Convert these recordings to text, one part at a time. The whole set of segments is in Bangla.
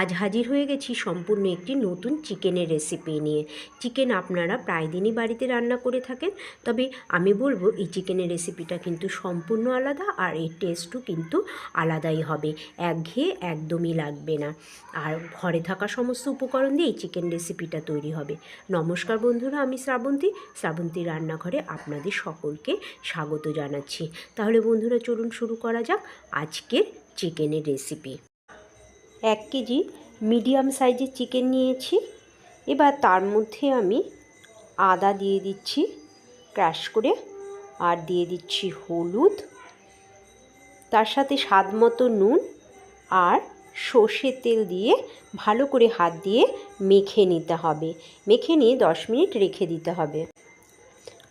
আজ হাজির হয়ে গেছি সম্পূর্ণ একটি নতুন চিকেনের রেসিপি নিয়ে। চিকেন আপনারা প্রায় দিনই বাড়িতে রান্না করে থাকেন, তবে আমি বলব এই চিকেনের রেসিপিটা কিন্তু সম্পূর্ণ আলাদা আর এর টেস্টও কিন্তু আলাদাই হবে। একঘেয়ে একদমই লাগবে না। আর ঘরে থাকা সমস্ত উপকরণ দিয়ে এই চিকেন রেসিপিটা তৈরি হবে। নমস্কার বন্ধুরা, আমি শ্রাবন্তী। শ্রাবন্তী রান্নাঘরে আপনাদের সকলকে স্বাগত জানাচ্ছি। তাহলে বন্ধুরা চলুন শুরু করা যাক আজকের চিকেনের রেসিপি এক কেজি মিডিয়াম সাইজের চিকেন নিয়েছি। এবার তার মধ্যে আমি আদা দিয়ে দিচ্ছি ক্র্যাশ করে আর দিয়ে দিচ্ছি হলুদ। তার সাথে স্বাদ মতো নুন আর সর্ষের তেল দিয়ে ভালো করে হাত দিয়ে মেখে নিতে হবে। মেখে নিয়ে দশ মিনিট রেখে দিতে হবে।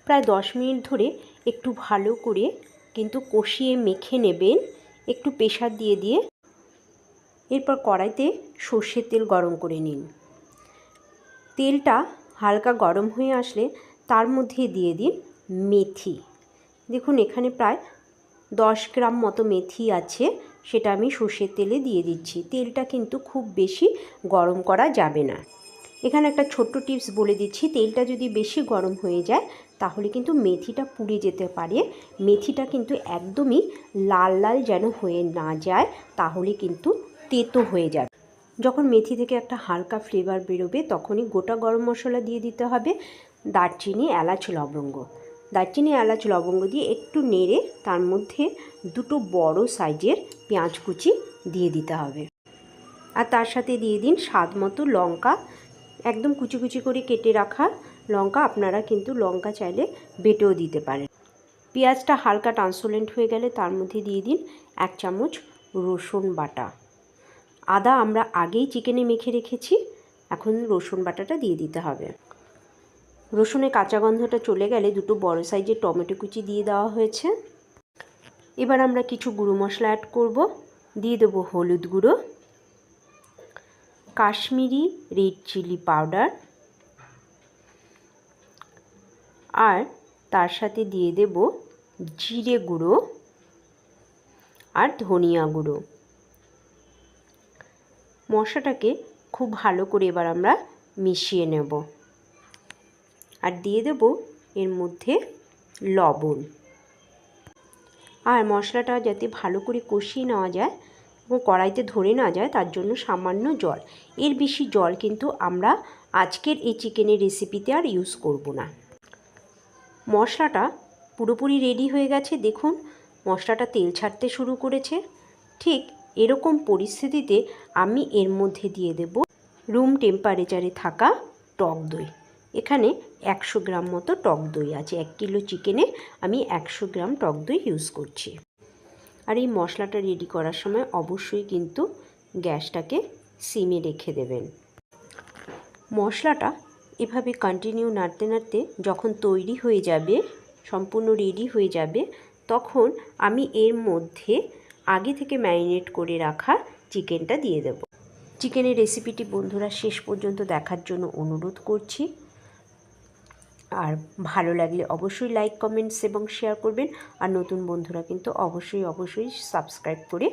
প্রায় দশ মিনিট ধরে একটু ভালো করে কিন্তু কষিয়ে মেখে নেবেন। একটু প্রেশার দিয়ে দিয়ে এরপর কড়াইতে সর্ষের তেল গরম করে নিন। তেলটা হালকা গরম হয়ে আসলে তার মধ্যে দিয়ে দিন মেথি। দেখুন, এখানে প্রায় দশ গ্রাম মতো মেথি আছে, সেটা আমি সর্ষের তেলে দিয়ে দিচ্ছি। তেলটা কিন্তু খুব বেশি গরম করা যাবে না। এখানে একটা ছোট্ট টিপস বলে দিচ্ছি, তেলটা যদি বেশি গরম হয়ে যায়, তাহলে কিন্তু মেথিটা পুড়ে যেতে পারে। মেথিটা কিন্তু একদমই লাল লাল যেন হয়ে না যায়, তাহলে কিন্তু তেতো হয়ে যাবে। যখন মেথি থেকে একটা হালকা ফ্লেভার বেরোবে, তখনই গোটা গরম মশলা দিয়ে দিতে হবে দারচিনি, এলাচ, লবঙ্গ। দারচিনি, এলাচ, লবঙ্গ দিয়ে একটু নেড়ে তার মধ্যে দুটো বড় সাইজের পেঁয়াজ কুচি দিয়ে দিতে হবে। আর তার সাথে দিয়ে দিন স্বাদ মতো লঙ্কা। একদম কুচি কুচি করে কেটে রাখা লঙ্কা আপনারা কিন্তু লঙ্কা চাইলে বেটেও দিতে পারেন। পেঁয়াজটা হালকা ট্রান্সোলেন্ট হয়ে গেলে তার মধ্যে দিয়ে দিন এক চামচ রসুন বাটা। আদা আমরা আগেই চিকেনে মেখে রেখেছি, এখন রসুন বাটাটা দিয়ে দিতে হবে। রসুনের কাঁচা গন্ধটা চলে গেলে দুটো বড় সাইজের টমেটো কুচি দিয়ে দেওয়া হয়েছে। এবার আমরা কিছু গুঁড়ো মশলা অ্যাড করব, দিয়ে দেবো হলুদ গুঁড়ো, কাশ্মীরি রেড চিলি পাউডার আর তার সাথে দিয়ে দেব জিরে গুঁড়ো আর ধনিয়া গুঁড়ো। মশলাটাকে খুব ভালো করে এবার আমরা মিশিয়ে নেব। আর দিয়ে দেব এর মধ্যে লবণ। আর মশলাটা যাতে ভালো করে কষিয়ে নেওয়া যায় এবং কড়াইতে ধরে না যায়, তার জন্য সামান্য জল। এর বেশি জল কিন্তু আমরা আজকের এই চিকেনের রেসিপিতে আর ইউজ করব না। মশলাটা পুরোপুরি রেডি হয়ে গেছে। দেখুন, মশলাটা তেল ছাড়তে শুরু করেছে। ঠিক এরকম পরিস্থিতিতে আমি এর মধ্যে দিয়ে দেব রুম টেম্পারেচারে থাকা টক দই। এখানে একশো গ্রাম মতো টক দই আছে, এক কিলো চিকেনে আমি একশো গ্রাম টক দই ইউজ করছি। আর এই মশলাটা রেডি করার সময় অবশ্যই কিন্তু গ্যাসটাকে সিমে রেখে দেবেন। মশলাটা এভাবে কন্টিনিউ নাড়তে নাড়তে যখন তৈরি হয়ে যাবে, সম্পূর্ণ রেডি হয়ে যাবে, তখন আমি এর মধ্যে আগে থেকে ম্যারিনেট করে রাখা চিকেনটা দিয়ে দেব। চিকেনের রেসিপিটি বন্ধুরা শেষ পর্যন্ত দেখার জন্য অনুরোধ করছি। আর ভালো লাগলে অবশ্যই লাইক কমেন্টস এবং শেয়ার করবেন। আর নতুন বন্ধুরা কিন্তু অবশ্যই অবশ্যই সাবস্ক্রাইব করে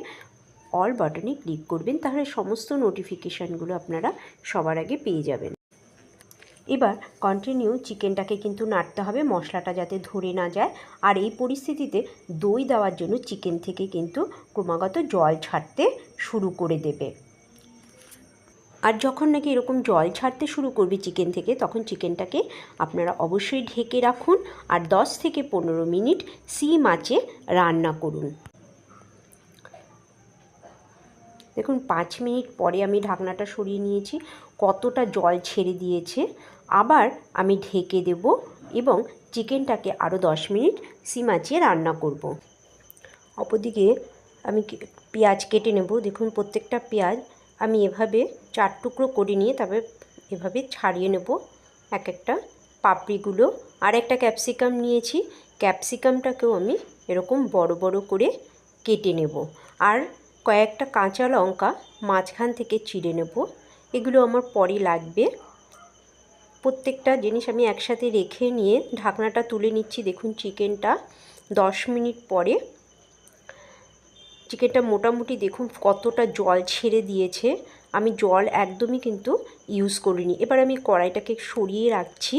অল বাটনে ক্লিক করবেন। তাহলে সমস্ত নোটিফিকেশানগুলো আপনারা সবার আগে পেয়ে যাবেন। এবার কন্টিনিউ চিকেনটাকে কিন্তু নাড়তে হবে, মশলাটা যাতে ধরে না যায়। আর এই পরিস্থিতিতে দই দেওয়ার জন্য চিকেন থেকে কিন্তু ক্রমাগত জল ছাড়তে শুরু করে দেবে। আর যখন নাকি এরকম জল ছাড়তে শুরু করবে চিকেন থেকে, তখন চিকেনটাকে আপনারা অবশ্যই ঢেকে রাখুন আর 10 থেকে পনেরো মিনিট সিম আঁচে রান্না করুন। দেখুন, পাঁচ মিনিট পরে আমি ঢাকনাটা সরিয়ে নিয়েছি। কতটা জল ছেড়ে দিয়েছে, আবার আমি ঢেকে দেব এবং চিকেনটাকে আরও দশ মিনিট সিম আঁচিয়ে রান্না করব। অপরদিকে আমি পেঁয়াজ কেটে নেব। দেখুন, প্রত্যেকটা পেঁয়াজ আমি এভাবে চার টুকরো করে নিয়ে তবে এভাবে ছাড়িয়ে নেব। এক একটা পাপড়িগুলো, আর একটা ক্যাপসিকাম নিয়েছি। ক্যাপসিকামটাকেও আমি এরকম বড় বড় করে কেটে নেব। আর কয়েকটা কাঁচা লঙ্কা মাঝখান থেকে চিড়ে নেব। এগুলো আমার পরে লাগবে। প্রত্যেকটা জিনিস আমি একসাথে রেখে নিয়ে ঢাকনাটা তুলে নিচ্ছি, দেখুন চিকেনটা দশ মিনিট পরে। চিকেনটা মোটামুটি দেখুন কতটা জল ছেড়ে দিয়েছে। আমি জল একদমই কিন্তু ইউজ করিনি। এবার আমি কড়াইটাকে সরিয়ে রাখছি।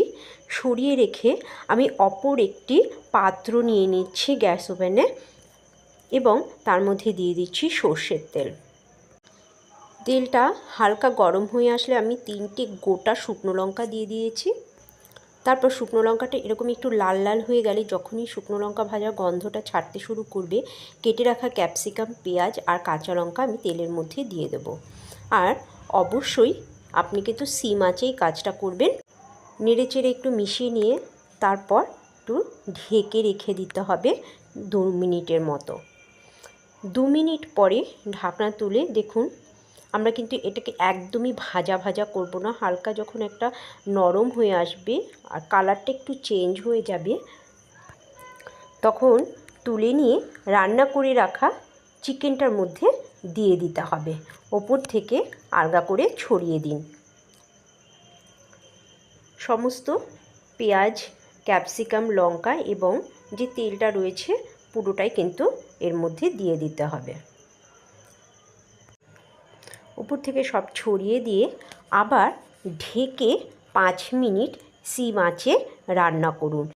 সরিয়ে রেখে আমি অপর একটি পাত্র নিয়ে নিচ্ছি গ্যাস ওভেনে এবং তার মধ্যে দিয়ে দিচ্ছি সর্ষের তেল। তেলটা হালকা গরম হয়ে আসলে আমি তিনটে গোটা শুকনো লঙ্কা দিয়ে দিয়েছি। তারপর শুকনো লঙ্কাটা এরকম একটু লাল লাল হয়ে গেলে যখনই শুকনো লঙ্কা ভাজা গন্ধটা ছাড়তে শুরু করবে, কেটে রাখা ক্যাপসিকাম, পেঁয়াজ আর কাঁচা লঙ্কা আমি তেলের মধ্যে দিয়ে দেব। আর অবশ্যই আপনি কিন্তু সিম আঁচেই কাজটা করবেন। নেড়ে চেড়ে একটু মিশিয়ে নিয়ে তারপর একটু ঢেকে রেখে দিতে হবে দু মিনিটের মতো। দু মিনিট পরে ঢাকনা তুলে দেখুন আমরা কিন্তু এটাকে একদমই ভাজা ভাজা করব না। হালকা যখন একটা নরম হয়ে আসবে আর কালারটা একটু চেঞ্জ হয়ে যাবে, তখন তুলে নিয়ে রান্না করে রাখা চিকেনটার মধ্যে দিয়ে দিতে হবে। ওপর থেকে আলগা করে ছড়িয়ে দিন। সমস্ত পেঁয়াজ, ক্যাপসিকাম, লঙ্কা এবং যে তেলটা রয়েছে পুরোটাই কিন্তু এর মধ্যে দিয়ে দিতে হবে। উপর থেকে সব ছড়িয়ে দিয়ে আবার ঢেকে পাঁচ মিনিট সিম আঁচে রান্না করুন।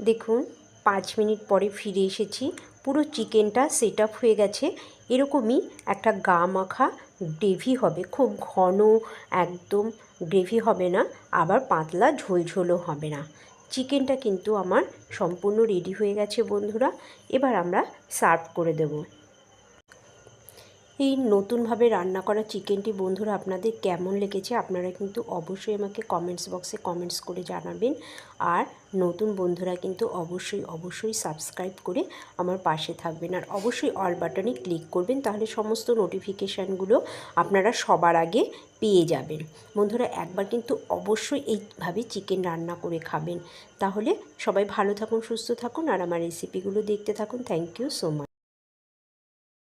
দেখুন, পাঁচ মিনিট পরে ফিরে এসেছি। পুরো চিকেনটা সেট আপ হয়ে গেছে। এরকমই একটা গা মাখা গ্রেভি হবে। খুব ঘন, একদম গ্রেভি হবে না, আবার পাতলা ঝোলঝোলও হবে না। চিকেনটা কিন্তু আমার সম্পূর্ণ রেডি হয়ে গেছে বন্ধুরা। এবার আমরা সার্ভ করে দেবো। এই নতুনভাবে রান্না করা চিকেনটি, বন্ধুরা আপনাদের কেমন লেগেছে আপনারা কিন্তু অবশ্যই আমাকে কমেন্টস বক্সে কমেন্টস করে জানাবেন। আর নতুন বন্ধুরা কিন্তু অবশ্যই অবশ্যই সাবস্ক্রাইব করে আমার পাশে থাকবেন। আর অবশ্যই অল বাটনে ক্লিক করবেন, তাহলে সমস্ত নোটিফিকেশানগুলো আপনারা সবার আগে পেয়ে যাবেন। বন্ধুরা একবার কিন্তু অবশ্যই এইভাবে চিকেন রান্না করে খাবেন। তাহলে সবাই ভালো থাকুন, সুস্থ থাকুন, আর আমার রেসিপিগুলো দেখতে থাকুন। Thank you so much